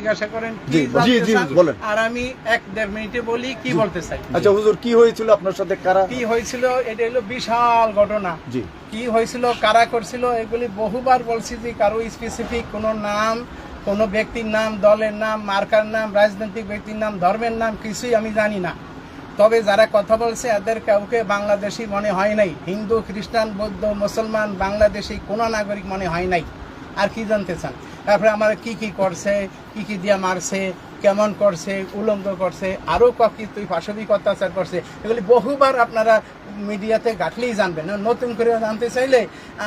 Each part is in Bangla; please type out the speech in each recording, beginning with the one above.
জিজ্ঞাসা করেন কি জি, বলেন। আর আমি এক দেড় মিনিটে বলি কি বলতে চাই? আচ্ছা হুজুর কি হয়েছিল আপনার সাথে? কারা? কি হয়েছিল? এটা হলো বিশাল ঘটনা। জি। কি হয়েছিল? কারা করছিল? এগুলি বহুবার বলছি যে কারও স্পেসিফিক কোনো নাম কোনো ব্যক্তির নাম দলের নাম মার্কার নাম রাজনৈতিক ব্যক্তির নাম ধর্মের নাম কিছুই আমি জানি না। তবে যারা কথা বলছে এদের কাউকে বাংলাদেশি মনে হয় নাই। হিন্দু খ্রিস্টান বৌদ্ধ মুসলমান বাংলাদেশি কোনো নাগরিক মনে হয় নাই। আর কি জানতে চান? তারপরে আমার কি কি করছে কি কি দিয়া মারছে কেমন করছে উলঙ্গ করছে আরও কী তুই পাশবিক অত্যাচার করছে এগুলি বহুবার আপনারা মিডিয়াতে গাঁটলেই জানবেন। নতুন করে জানতে চাইলে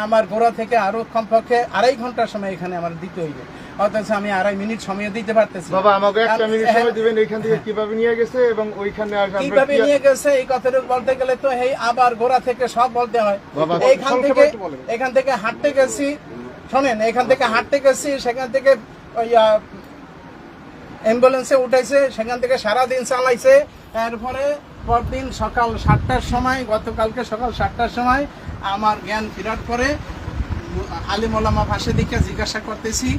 আমার গোড়া থেকে আরও কমপক্ষে আড়াই ঘণ্টার সময় এখানে আমার দিতে হইবে। অথচ আমি আড়াই মিনিট সময় দিতে পারতেছি বাবা আমাকে একটা মিনিট সময় দিবেন এইখান থেকে কীভাবে নিয়ে গেছে এবং ওইখানে কীভাবে নিয়ে গেছে এই কথাটুকু বলতে গেলে তো এই আবার গোড়া থেকে সব বলতে হয়। এইখান থেকে এখান থেকে হাঁটতে গেছি শোনেন এখান থেকে হাঁটতে গেছি, সেখান থেকে, ওই অ্যাম্বুলেন্সে উঠাইছে সেখান থেকে সারা দিন চালাইছে। এরপরে পরদিন সকাল সাতটার সময়, গতকালকে সকাল সাতটার সময় আমার জ্ঞান ফেরার পরে আলিমোলামা পাশে দিকে জিজ্ঞাসা করতেছি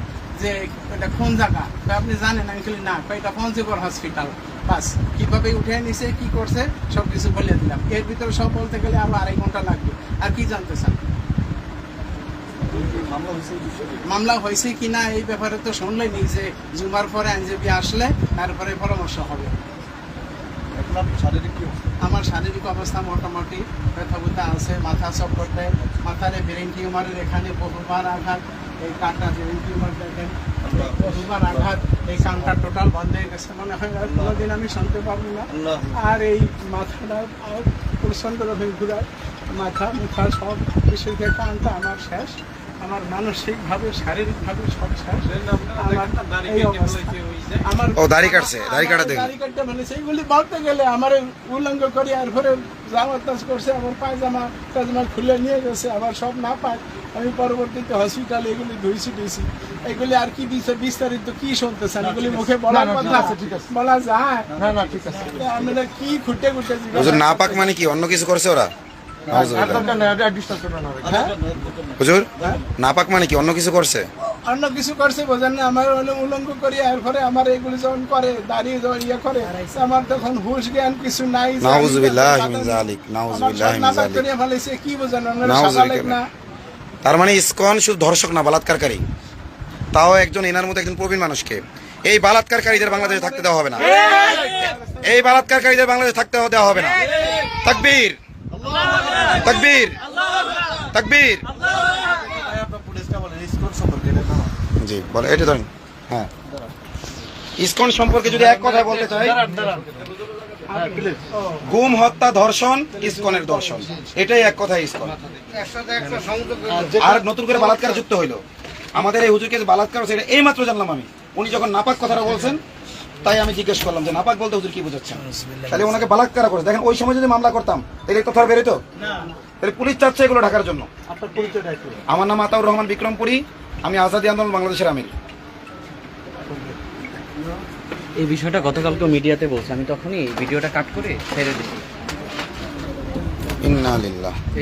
যে, এটা কোন জায়গা? আপনি জানেন আমি না। এটা পঞ্চগড় হসপিটাল বাস, কীভাবে উঠে নিছে, কি করছে সব কিছু বলে দিলাম। এর ভিতরে সব বলতে গেলে আরও আড়াই ঘণ্টা লাগবে। আর কি জানতে চান? মামলা হয়েছে কিনা এই ব্যাপারে তো শুনলেনি যে জুমার পরে আইনজীবী আসলে তারপরে পরামর্শ হবে। আমার শারীরিক অবস্থা মোটামুটি ব্যথা বুথা আছে মাথা সব করতে মাথারে ব্রেন টিউমারের এখানে বহুবার আঘাত এই কানটা ব্রেন টিউমার দেখেন। বহুবার আঘাত এই কানটা টোটাল বন্ধ হয়ে গেছে। মনে হয় আর কোনোদিন আমি শুনতে পারব না। আর এই মাথাটা আর প্রচণ্ড রকম ঘুরায়। মাথা মুখা সব কিছু কানটা আমার শেষ আমার মানসিকভাবে শারীরিকভাবে সব শেষ। আমার। আমার ও, দাড়ি কাটছে, দাড়ি কাটা দেখি। দাড়ি কাটতে মানে সেইগুলি বলতে গেলে আমার করি আর পরে জামা তাজ করছে আমার পায়জামা টাজামা খুলে নিয়ে গেছে আবার সব না পায়। আমি পরবর্তীতে হসপিটালে এগুলি ধুইছি ধুইছি এগুলি আর কি দিছে বিস্তারিত কি শুনতেছেন? এগুলি মুখে বলার কথা ঠিক আছে, ঠিক আছে। বলা যায়। না না ঠিক আছে। আপনারা কি খুঁটে খুঁটে না পাক মানে কি? অন্য কিছু করছে ওরা? আর নাউজুবিল্লাহ। দরকার নাই আর ডিস্টার্ব করবেন না। হ্যাঁ? হুজুর না মানে কি? অন্য কিছু করছে? অন্য কিছু করছে বোঝেন না আমার উলঙ্গ করি এরপরে আমার এগুলি যখন করে দাঁড়িয়ে যখন ইয়ে করে আমার তখন হুশ জ্ঞান কিছু নাই নাউজুবিল্লাহ মিন জালিক, মিন নাপাক জালিক। কি বোঝেন না। তার মানে ইসকন শুধু ধর্ষক না বলাৎকারকারী। তাও একজন এনার মতো একজন প্রবীণ মানুষকে। এই বালাৎকারকারীদের বাংলাদেশে থাকতে দেওয়া হবে না। এই বালাৎকারকারীদের বাংলাদেশে থাকতে দেওয়া হবে না। তাকবীর। তাকবীর তাকবীর। জি বলে এটা ধরেন হ্যাঁ। ইসকন সম্পর্কে যদি এক কথায় বলতে চাই, গুম, হত্যা, ধর্ষণ, ইসকনের দর্শন এটাই এক কথায় ইসকন। আর নতুন করে বালাৎকার যুক্ত হইল। আমাদের এই হুজুরকে বালাৎকার এটা এই মাত্র জানলাম আমি। উনি যখন নাপাক কথাটা বলছেন তাই আমি জিজ্ঞেস করলাম যে নাপাক বলতে হুজুর কি বোঝাচ্ছেন? তাহলে ওনাকে বালাৎকার করে। দেখেন ওই সময় যদি মামলা করতাম তাহলে কথা বেরোতো তাহলে পুলিশ চাচ্ছে এগুলো ঢাকার জন্য। আমার নাম আতাউর রহমান বিক্রমপুরী আমি আজাদি আন্দোলন বাংলাদেশের আমির। এই বিষয়টা গতকালকে মিডিয়াতে বলছে। আমি তখনই ভিডিওটা কাট করে ছেড়ে দিই ইন্না